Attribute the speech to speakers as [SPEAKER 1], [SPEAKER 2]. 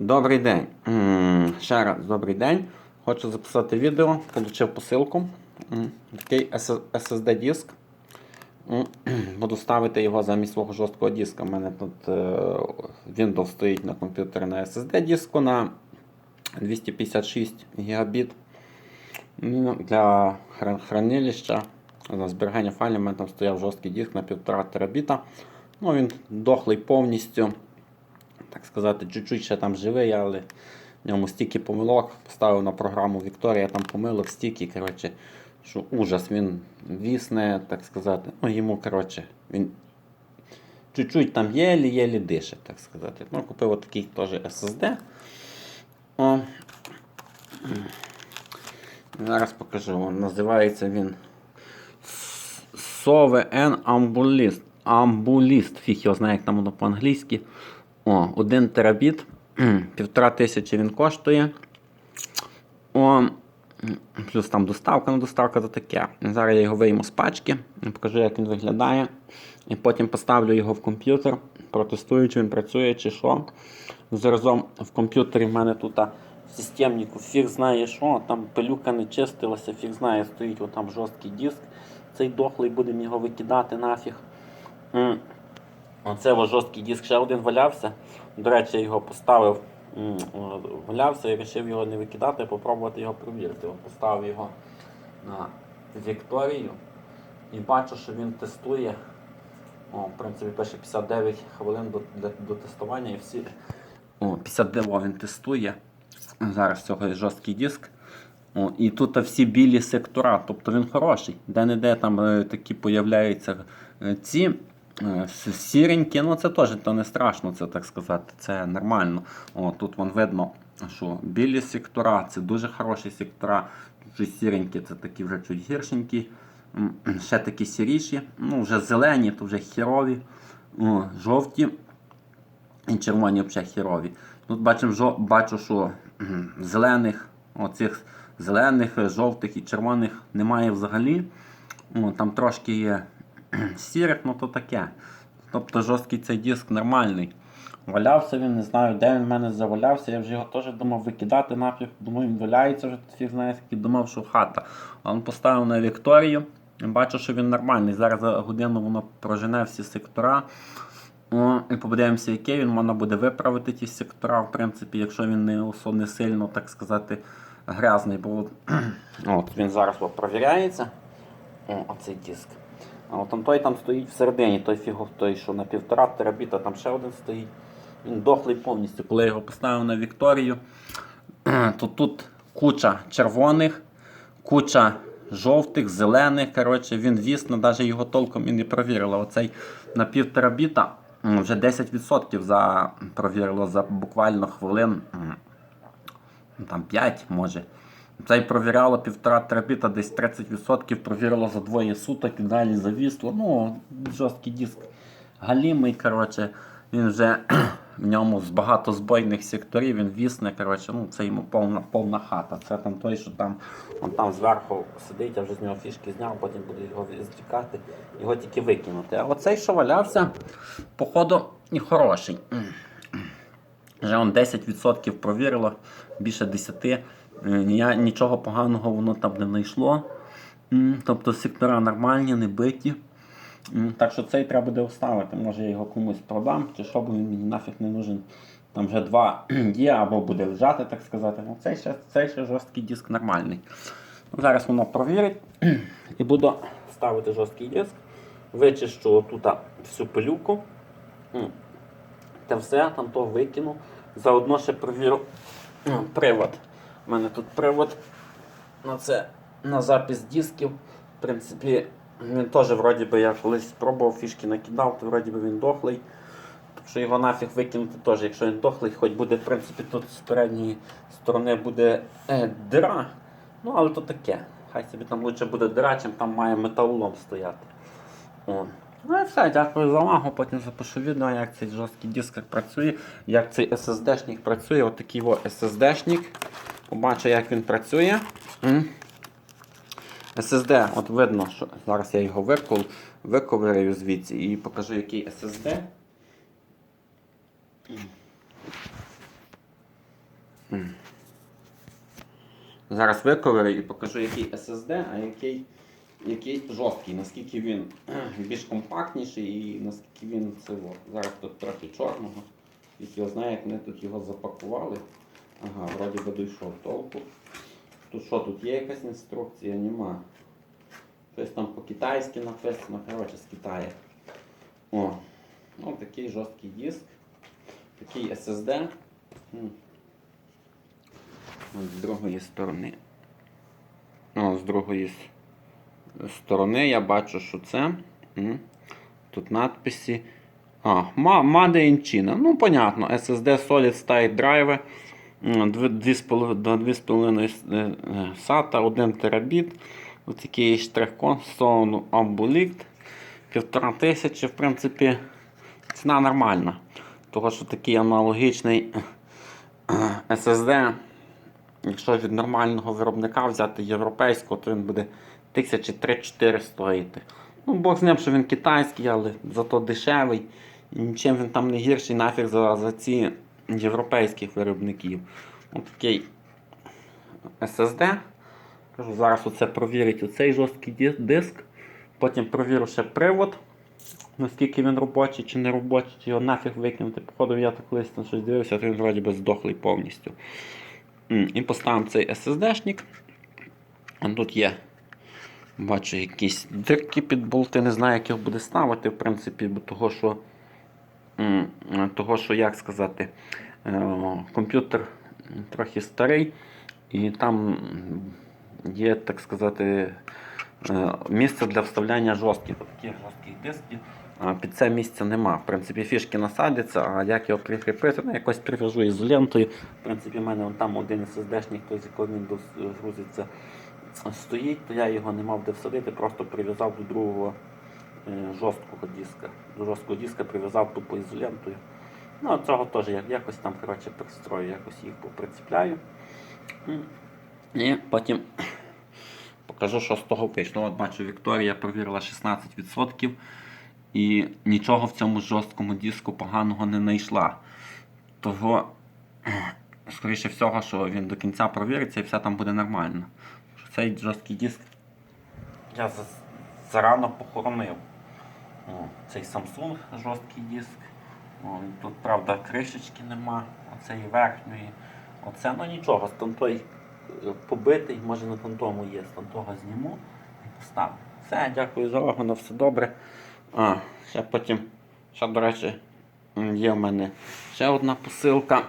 [SPEAKER 1] Добрий день. Ще раз добрий день. Хочу записати відео. Получив посилку. Такий SSD диск. Буду ставити його замість свого жорсткого диска. У мене тут е, Windows стоїть на комп'ютері на SSD диску на 256 гігабіт. Ну, Для хранилища, для зберігання файлів, у мене там стояв жорсткий диск на 1,5 терабіта. Ну, він дохлий повністю так сказати, чуть-чуть ще там живий, але в ньому стільки помилок. Поставив на програму Вікторія, там помилок стільки, коротше, що ужас, він вісне, так сказати. Ну, йому, коротше, він чуть-чуть там єлі-єлі дише, так сказати. Ну, купив отакий теж SSD. О. Зараз покажу. Називається він Sove Ambulist. Ambulist. Фіг його знає, як там воно по-англійськи. О, 1 терабіт. Півтора тисячі він коштує. О, плюс там доставка, ну доставка то таке. Зараз я його вийму з пачки, покажу, як він виглядає. І потім поставлю його в комп'ютер, протестую, чи він працює, чи що. Заразом в комп'ютері в мене тут системнику фіг знає що, там пилюка не чистилася, фіг знає, стоїть отам жорсткий диск. Цей дохлий, будемо його викидати нафіг. Оце ось жорсткий диск ще один валявся. До речі, я його поставив, валявся і вирішив його не викидати, попробувати його перевірити. Поставив його на Вікторію і бачу, що він тестує. О, в принципі, пише 59 хвилин до, для, до тестування і всі. О, 59 він тестує. Зараз цього є жорсткий диск. О, і тут всі білі сектора, тобто він хороший. Де-не-де там е, такі появляються е, ці сіренькі, ну це теж то не страшно, це так сказати, це нормально. О, тут вон видно, що білі сектора, це дуже хороші сектора. Вже сіренькі, це такі вже чуть гіршенькі. Ще такі сіріші, ну вже зелені, то вже херові, О, жовті і червоні взагалі херові. Тут бачимо, бачу, що зелених, оцих зелених, жовтих і червоних немає взагалі. О, там трошки є сірих, ну то таке. Тобто жорсткий цей диск нормальний. Валявся він, не знаю, де він в мене завалявся. Я вже його теж думав викидати нафіг. Думаю, він валяється вже фіг знає, скільки думав, що хата. А він поставив на Вікторію. Бачу, що він нормальний. Зараз за годину воно прожене всі сектора. О, і подивимося, який він можна буде виправити ті сектора, в принципі, якщо він не не сильно, так сказати, грязний. Бо от, він зараз провіряється. О, оцей диск. А там той там стоїть всередині, той фігов, той, що на півтора терабіта, там ще один стоїть. Він дохлий повністю. Коли я його поставив на Вікторію, то тут куча червоних, куча жовтих, зелених. Коротше, він вісно, навіть його толком і не провірила. Оцей на пів терабіта вже 10% за, провірило за буквально хвилин. Там 5 може. Цей провіряло півтора терабіта, десь 30% провірило за двоє суток і далі завісло. Ну, жорсткий диск галімий, коротше, він вже в ньому з багато збойних секторів, він вісне, коротше, ну, це йому повна, повна хата. Це там той, що там, он там зверху сидить, я вже з нього фішки зняв, потім буду його звікати, його тільки викинути. А оцей, що валявся, походу, і хороший. Вже он 10% провірило, більше 10%. Е, Нічого поганого воно там не знайшло. Тобто сектора нормальні, не биті. Так що цей треба буде вставити. Може я його комусь продам, чи що, бо він мені нафіг не нужен. Там вже два є, або буде лежати, так сказати. Ну, цей, ще, цей ще жорсткий диск нормальний. Зараз воно провірить і буду ставити жорсткий диск. Вичищу тут всю пилюку. Те все, там то викину. Заодно ще провірю привод. У мене тут привод на це на запис дисків. В принципі, він теж вроді би я колись спробував, фішки накидав, то вроді би він дохлий. Так що його нафіг викинути теж, якщо він дохлий, хоч буде, в принципі, тут з передньої сторони буде е, дира. Ну, але то таке. Хай собі там лучше буде дира, чим там має металолом стояти. О. Ну і все, дякую за увагу. Потім запишу відео, як цей жорсткий диск працює, як цей SSD-шник працює. От такий о SSD-шник. Побачу, як він працює. SSD, от видно, що зараз я його викол, виковирю звідси і покажу, який SSD. Зараз виковирю і покажу, який SSD, а який, який жорсткий, наскільки він більш компактніший і наскільки він це. Зараз тут трохи чорного. Його знає, як вони тут його запакували. Ага, вроді би дійшов толку. Тут що, тут є якась інструкція? Нема. Щось там по-китайськи написано, коротше, з Китаю. О, ну такий жорсткий диск. Такий SSD. З другої сторони. О, з другої с- сторони я бачу, що це. Тут надписи. А, Made in China. Ну, понятно, SSD Solid State до 2,5 е, е, SATA, 1 терабіт. Ось штрих-код, Sony Ambulict. Півтора тисячі, в принципі, ціна нормальна. Того, що такий аналогічний е, SSD, якщо від нормального виробника взяти європейського, то він буде 1003-4 стоїти. Ну, Бог з ним, що він китайський, але зато дешевий. Нічим він там не гірший нафіг за, за ці європейських виробників. Ось такий SSD. Кажу, зараз оце провірить оцей жорсткий диск. Потім провірю ще привод, наскільки він робочий чи не робочий, чи його нафіг викинути. Походу, я так колись на щось дивився, то він вроді би здохлий повністю. І поставимо цей SSD-шник. Тут є, бачу, якісь дирки під болти, не знаю, як їх буде ставити, в принципі, бо того, що, того, що як сказати, е, комп'ютер трохи старий, і там є, так сказати, е, місце для вставляння жорстких таких жорстких дисків. Під це місця нема. В принципі, фішки насадяться, а як його прикріпити, ну, якось прив'яжу ізолентою. В принципі, в мене там один SSD-шник, той, з якого Windows грузиться, стоїть, то я його не мав де всадити, просто прив'язав до другого е, жорсткого диска. До жорсткого диска прив'язав тупо ізолентою. Ну, цього теж я якось там коротше, пристрою, якось їх поприціпляю. І потім покажу, що з того вийшло. От бачу, Вікторія провірила 16% і нічого в цьому жорсткому диску поганого не знайшла. Того, скоріше всього, що він до кінця провіриться і все там буде нормально. Цей жорсткий диск я за- зарано похоронив. О, цей Samsung жорсткий диск. О, тут, правда, кришечки нема, оцеї верхньої. Оце ну нічого, той е, побитий, може на тому є, того зніму і поставлю. Все, дякую за увагу, на все добре. А, ще потім, ще, до речі, є в мене ще одна посилка.